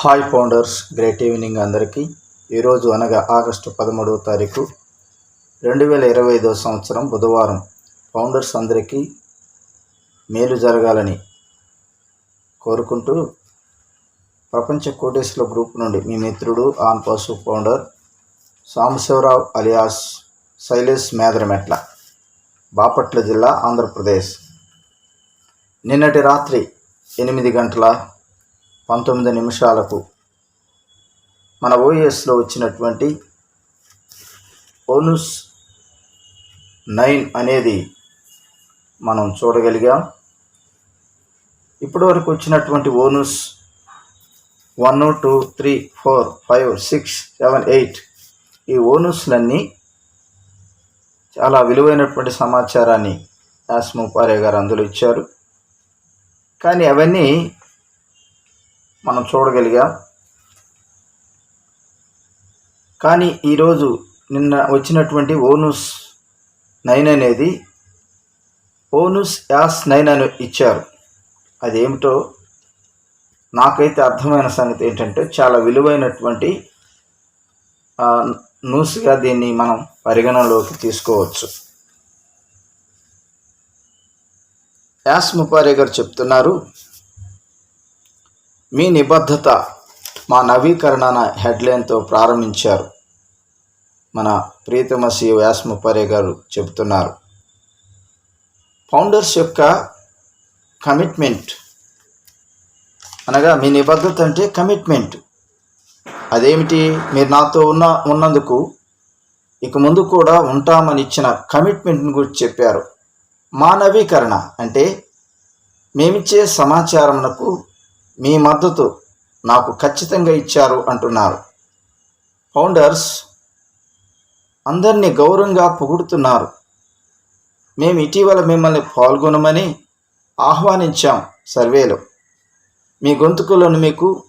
Hi founders great evening అందరికీ. ఈరోజు అనగా ఆగస్టు పదమూడవ తారీఖు రెండు వేల ఇరవై ఐదవ సంవత్సరం బుధవారం. ఫౌండర్స్ అందరికీ మేలు జరగాలని కోరుకుంటూ ప్రపంచ కోటేశ్వర గ్రూప్ నుండి మీ మిత్రుడు ఆన్ పశు ఫౌండర్ సాంబశివరావు అలియాస్ శైలేష్ మేదరమెట్ల బాపట్ల జిల్లా ఆంధ్రప్రదేశ్. నిన్నటి రాత్రి ఎనిమిది గంటల పంతొమ్మిది నిమిషాలకు మన ఓఎస్లో వచ్చినటువంటి ఓనుస్ నైన్ అనేది మనం చూడగలిగాం. ఇప్పటివరకు వచ్చినటువంటి ఓనుస్ one two three four five six seven eight ఈ ఓనుస్లన్నీ చాలా విలువైనటువంటి సమాచారాన్ని యాస్ముపారే గారు అందులో ఇచ్చారు. కానీ అవన్నీ మనం చూడగలిగాం. కానీ ఈరోజు నిన్న వచ్చినటువంటి ఓనుస్ నైన్ అనేది ఓనుస్ యాస్ నైన్ అని ఇచ్చారు. అదేమిటో నాకైతే అర్థమైన సంగతి ఏంటంటే చాలా విలువైనటువంటి న్యూస్గా దీన్ని మనం పరిగణనలోకి తీసుకోవచ్చు. యాస్ ముపారే గారు చెప్తున్నారు మీ నిబద్ధత మా నవీకరణ హెడ్లైన్తో ప్రారంభించారు. మన ప్రీతమ సి వ్యాస్ గారు చెబుతున్నారు. ఫౌండర్స్ యొక్క కమిట్మెంట్. అనగా మీ నిబద్ధత అంటే కమిట్మెంట్. అదేమిటి? మీరు నాతో ఉన్న ఉన్నందుకు ఇక ముందు కూడా ఉంటామని ఇచ్చిన కమిట్మెంట్ని గురించి చెప్పారు. మా నవీకరణ అంటే మేమిచ్చే సమాచారమునకు మీ మద్దతు నాకు ఖచ్చితంగా ఇచ్చారు అంటున్నారు. ఫౌండర్స్ అందరినీ గౌరవంగా పొగుడుతున్నారు. మేము ఇటీవల మిమ్మల్ని పాల్గొనమని ఆహ్వానించాం సర్వేలో. మీ గొంతుకులను మీకు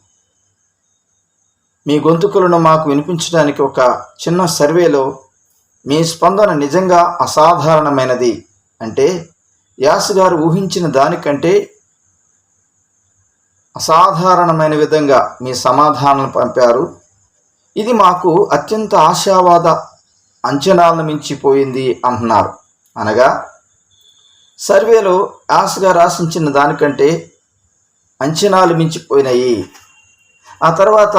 మీ గొంతుకులను మాకు వినిపించడానికి ఒక చిన్న సర్వేలో మీ స్పందన నిజంగా అసాధారణమైనది. అంటే యాస్ గారు ఊహించిన దానికంటే అసాధారణమైన విధంగా మీ సమాధానాలు పంపారు. ఇది మాకు అత్యంత ఆశావాద అంచనాలను మించిపోయింది అంటున్నారు. అనగా సర్వేలో యాస్గా రాసించిన దానికంటే అంచనాలు మించిపోయినాయి. ఆ తర్వాత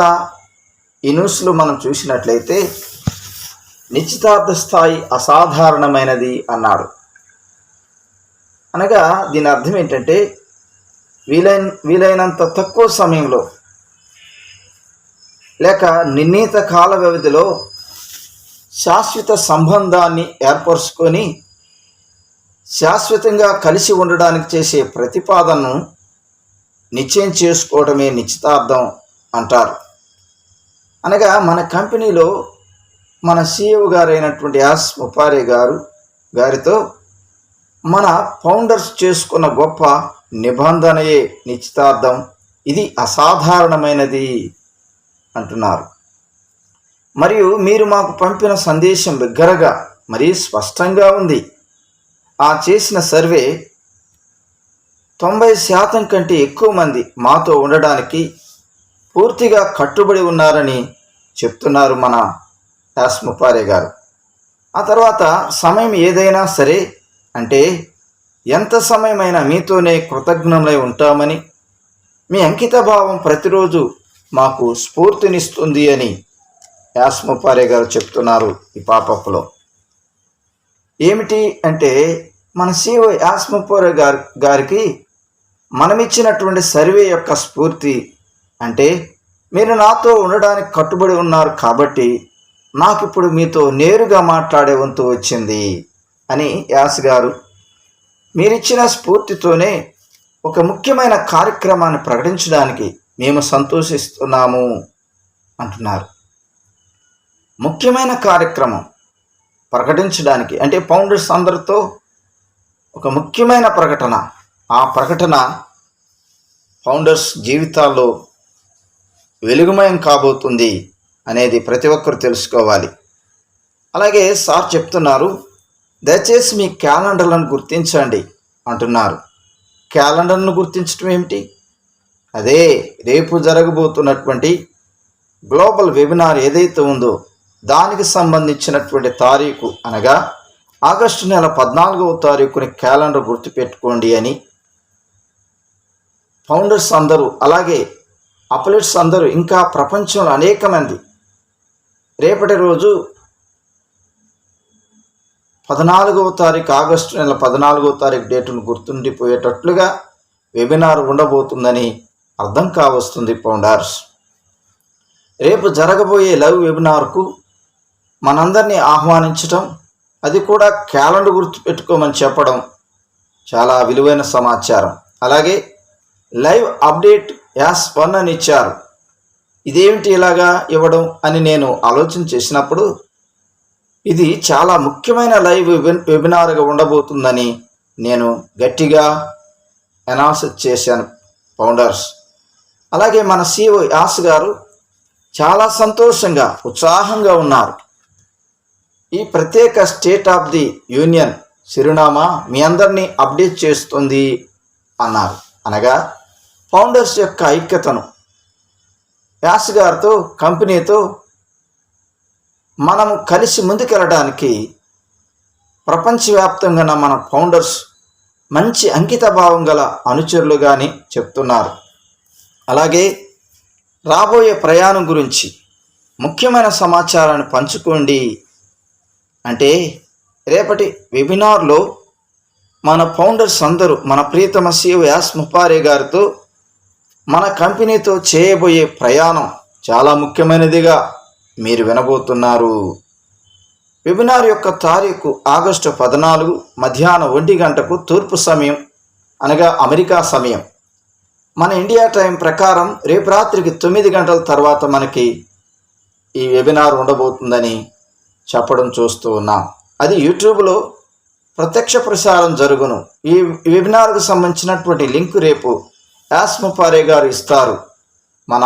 ఈ న్యూస్లో మనం చూసినట్లయితే నిశ్చితార్థ స్థాయి అసాధారణమైనది అన్నాడు. అనగా దీని అర్థం ఏంటంటే వీలైన వీలైనంత తక్కువ సమయంలో లేక నిర్ణీత కాల వ్యవధిలో శాశ్వత సంబంధాన్ని ఏర్పరుచుకొని శాశ్వతంగా కలిసి ఉండడానికి చేసే ప్రతిపాదనను నిశ్చయం చేసుకోవడమే నిశ్చితార్థం అంటారు. అనగా మన కంపెనీలో మన సీఈఓ గారైనటువంటి యాస్ ముపారే గారు గారితో మన ఫౌండర్స్ చేసుకున్న గొప్ప నిబంధనయే నిశ్చితార్థం. ఇది అసాధారణమైనది అంటున్నారు. మరియు మీరు మాకు పంపిన సందేశం బిగ్గరగా మరీ స్పష్టంగా ఉంది. ఆ చేసిన సర్వే తొంభై శాతం కంటే ఎక్కువ మంది మాతో ఉండడానికి పూర్తిగా కట్టుబడి ఉన్నారని చెప్తున్నారు మన యాస్ ముపారే గారు. ఆ తర్వాత సమయం ఏదైనా సరే అంటే ఎంత సమయమైనా మీతోనే కృతజ్ఞులై ఉంటామని మీ అంకిత భావం ప్రతిరోజు మాకు స్ఫూర్తినిస్తుంది అని యాస్ముపారే గారు చెప్తున్నారు ఈ పాపప్లో ఏమిటి అంటే మన సీఓ యాస్ముపారే గారి గారికి మనమిచ్చినటువంటి సర్వే యొక్క స్ఫూర్తి అంటే మీరు నాతో ఉండడానికి కట్టుబడి ఉన్నారు కాబట్టి నాకు ఇప్పుడు మీతో నేరుగా మాట్లాడే వంతు వచ్చింది అని యాస్ గారు మీరిచ్చిన స్ఫూర్తితోనే ఒక ముఖ్యమైన కార్యక్రమాన్ని ప్రకటించడానికి మేము సంతోషిస్తున్నాము అంటున్నారు. ముఖ్యమైన కార్యక్రమం ప్రకటించడానికి అంటే ఫౌండర్స్ అందరితో ఒక ముఖ్యమైన ప్రకటన ఆ ప్రకటన ఫౌండర్స్ జీవితాల్లో వెలుగుమయం కాబోతుంది అనేది ప్రతి ఒక్కరు తెలుసుకోవాలి. అలాగే సార్ చెప్తున్నారు దయచేసి మీ క్యాలెండర్లను గుర్తించండి అంటున్నారు. క్యాలెండర్ను గుర్తించడం ఏమిటి? అదే రేపు జరగబోతున్నటువంటి గ్లోబల్ వెబినార్ ఏదైతే ఉందో దానికి సంబంధించినటువంటి తారీఖు అనగా ఆగస్టు నెల పద్నాలుగవ తారీఖుని క్యాలెండర్ గుర్తుపెట్టుకోండి అని ఫౌండర్స్ అందరూ అలాగే అపలెట్స్ అందరూ ఇంకా ప్రపంచంలో అనేక మంది రేపటి రోజు పద్నాలుగవ తారీఖు ఆగస్టు నెల పద్నాలుగవ తారీఖు డేటును గుర్తుండిపోయేటట్లుగా వెబినార్ ఉండబోతుందని అర్థం కావస్తుంది ఫౌండర్స్. రేపు జరగబోయే లైవ్ వెబినార్కు మనందరినీ ఆహ్వానించటం అది కూడా క్యాలెండర్ గుర్తుపెట్టుకోమని చెప్పడం చాలా విలువైన సమాచారం. అలాగే లైవ్ అప్డేట్ యాస్ వన్ అని ఇచ్చారు. ఇదేమిటి ఇలాగా ఇవ్వడం అని నేను ఆలోచన చేసినప్పుడు ఇది చాలా ముఖ్యమైన లైవ్ వెబినార్గా ఉండబోతుందని నేను గట్టిగా అనౌన్స్ చేశాను ఫౌండర్స్. అలాగే మన సిఓ యాస్ గారు చాలా సంతోషంగా ఉత్సాహంగా ఉన్నారు. ఈ ప్రత్యేక స్టేట్ ఆఫ్ ది యూనియన్ చిరునామా మీ అందరినీ అప్డేట్ చేస్తుంది అన్నారు. అనగా ఫౌండర్స్ యొక్క ఐక్యతను వ్యాస్ గారితో కంపెనీతో మనం కలిసి ముందుకెళ్ళడానికి ప్రపంచవ్యాప్తంగా ఉన్న మన ఫౌండర్స్ మంచి అంకితభావం గల గల అనుచరులుగాని చెప్తున్నారు. అలాగే రాబోయే ప్రయాణం గురించి ముఖ్యమైన సమాచారాన్ని పంచుకోండి అంటే రేపటి వెబినార్లో మన ఫౌండర్స్ అందరూ మన ప్రియతమ సి యాస్ ముపారే గారితో మన కంపెనీతో చేయబోయే ప్రయాణం చాలా ముఖ్యమైనదిగా మీరు వినబోతున్నారు. వెబినార్ యొక్క తారీఖు ఆగస్టు పద్నాలుగు మధ్యాహ్నం ఒంటి గంటకు తూర్పు సమయం అనగా అమెరికా సమయం. మన ఇండియా టైం ప్రకారం రేపు రాత్రికి తొమ్మిది గంటల తర్వాత మనకి ఈ వెబినార్ ఉండబోతుందని చెప్పడం చూస్తూ ఉన్నాం. అది యూట్యూబ్లో ప్రత్యక్ష ప్రసారం జరుగును. ఈ వెబినార్కు సంబంధించినటువంటి లింక్ రేపు యాస్ ముపారే గారు ఇస్తారు మన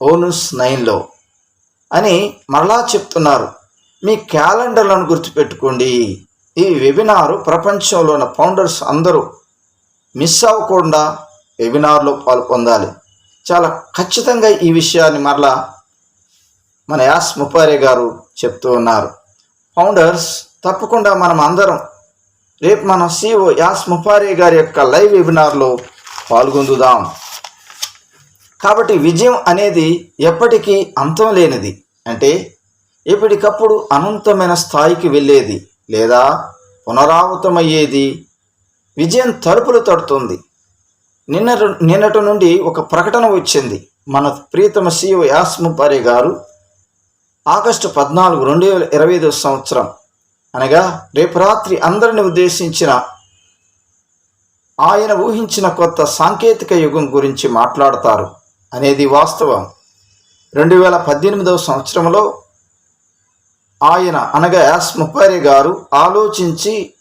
ఓనుస్ నైన్లో. అని మరలా చెప్తున్నారు. మీ క్యాలెండర్లను గుర్తుపెట్టుకోండి. ఈ వెబినారు ప్రపంచంలో ఉన్న ఫౌండర్స్ అందరూ మిస్ అవ్వకుండా వెబినార్లో పాల్పొందాలి చాలా ఖచ్చితంగా ఈ విషయాన్ని మరలా మన యాస్ ముపారే గారు చెప్తూ ఉన్నారు. ఫౌండర్స్ తప్పకుండా మనం అందరం రేపు మన సిఓ యాస్ ముపారే గారి యొక్క లైవ్ వెబినార్లో పాల్గొందుదాం. కాబట్టి విజయం అనేది ఎప్పటికీ అంతం లేనిది. అంటే ఎప్పటికప్పుడు అనంతమైన స్థాయికి వెళ్ళేది లేదా పునరావృతమయ్యేది. విజయం తలుపులు తడుతుంది. నిన్న నిన్నటి నుండి ఒక ప్రకటన వచ్చింది. మన ప్రియతమ సీఓ యాస్ గారు ఆగస్టు పద్నాలుగు రెండు వేల ఇరవై ఐదు సంవత్సరం అనగా రేపు రాత్రి అందరిని ఉద్దేశించిన ఆయన ఊహించిన కొత్త సాంకేతిక యుగం గురించి మాట్లాడతారు. అనేది వాస్తవం. రెండు వేల పద్దెనిమిదవ సంవత్సరంలో ఆయన అనగా యాస్ ముప్పారి గారు ఆలోచించి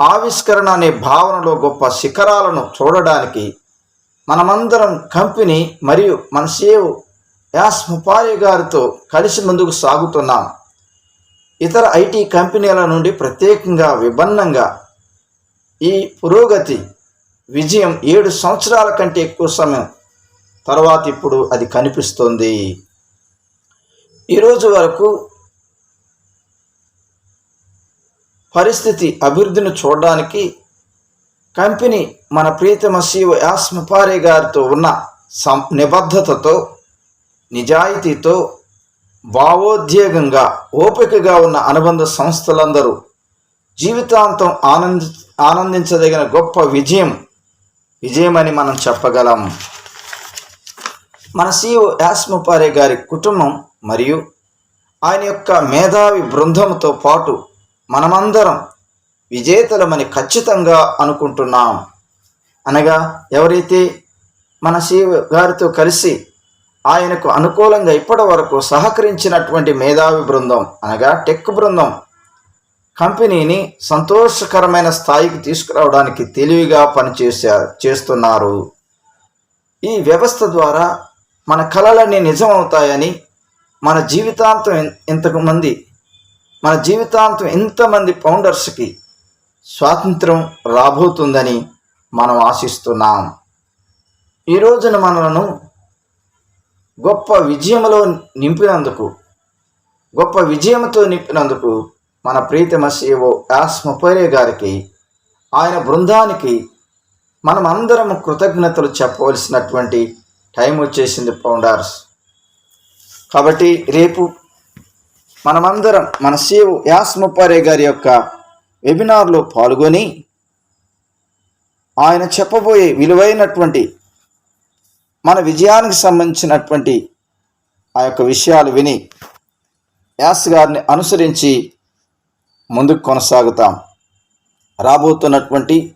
ఆవిష్కరణ అనే భావనలో గొప్ప శిఖరాలను చూడడానికి మనమందరం కంపెనీ మరియు మన సేవ్ యాస్ ముపారి గారితో కలిసి ముందుకు సాగుతున్నాం. ఇతర ఐటీ కంపెనీల నుండి ప్రత్యేకంగా విభిన్నంగా ఈ పురోగతి విజయం ఏడు సంవత్సరాల కంటే ఎక్కువ సమయం తర్వాత ఇప్పుడు అది కనిపిస్తుంది. ఈరోజు వరకు పరిస్థితి అభివృద్ధిని చూడడానికి కంపెనీ మన ప్రీతమ శివ యాస్ ముపారే గారితో ఉన్న సం నిబద్ధతతో నిజాయితీతో భావోద్వేగంగా ఓపికగా ఉన్న అనుబంధ సంస్థలందరూ జీవితాంతం ఆనంది ఆనందించదగిన గొప్ప విజయం విజయమని మనం చెప్పగలం. మన సీఓ యాస్ ముపారే గారి కుటుంబం మరియు ఆయన యొక్క మేధావి బృందంతో పాటు మనమందరం విజేతలమని ఖచ్చితంగా అనుకుంటున్నాం. అనగా ఎవరైతే మన సీఓ గారితో కలిసి ఆయనకు అనుకూలంగా ఇప్పటి వరకు సహకరించినటువంటి మేధావి బృందం అనగా టెక్ బృందం కంపెనీని సంతోషకరమైన స్థాయికి తీసుకురావడానికి తెలివిగా పనిచేశారు చేస్తున్నారు. ఈ వ్యవస్థ ద్వారా మన కళలన్నీ నిజమవుతాయని మన జీవితాంతం ఇంతకుమంది మన జీవితాంతం ఇంతమంది ఫౌండర్స్కి స్వాతంత్రం రాబోతుందని మనం ఆశిస్తున్నాం. ఈ రోజున మనలను గొప్ప విజయములో నింపినందుకు గొప్ప విజయంతో నింపినందుకు మన ప్రీతమ సేవో యాస్ ముప్పైరే గారికి ఆయన బృందానికి మనం అందరం కృతజ్ఞతలు చెప్పవలసినటువంటి టైం వచ్చేసింది పౌండర్స్ కాబట్టి రేపు మనమందరం మన సేవు యాస్ ముప్పారే గారి యొక్క వెబినార్లో పాల్గొని ఆయన చెప్పబోయే విలువైనటువంటి మన విజయానికి సంబంధించినటువంటి ఆ యొక్క విషయాలు విని యాస్ గారిని అనుసరించి ముందుకు కొనసాగుతాం. రాబోతున్నటువంటి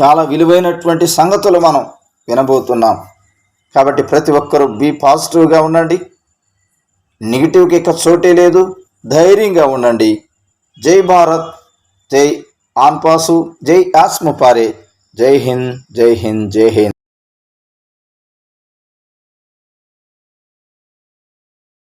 చాలా విలువైనటువంటి సంగతులు మనం వినబోతున్నాం. కాబట్టి ప్రతి ఒక్కరూ బీ పాజిటివ్గా ఉండండి. నెగిటివ్కి ఇక చోటే లేదు. ధైర్యంగా ఉండండి. జై భారత్. జై ఆన్పాసు. జై ఆస్మపారే జై హింద్. జై హింద్. జై హింద్.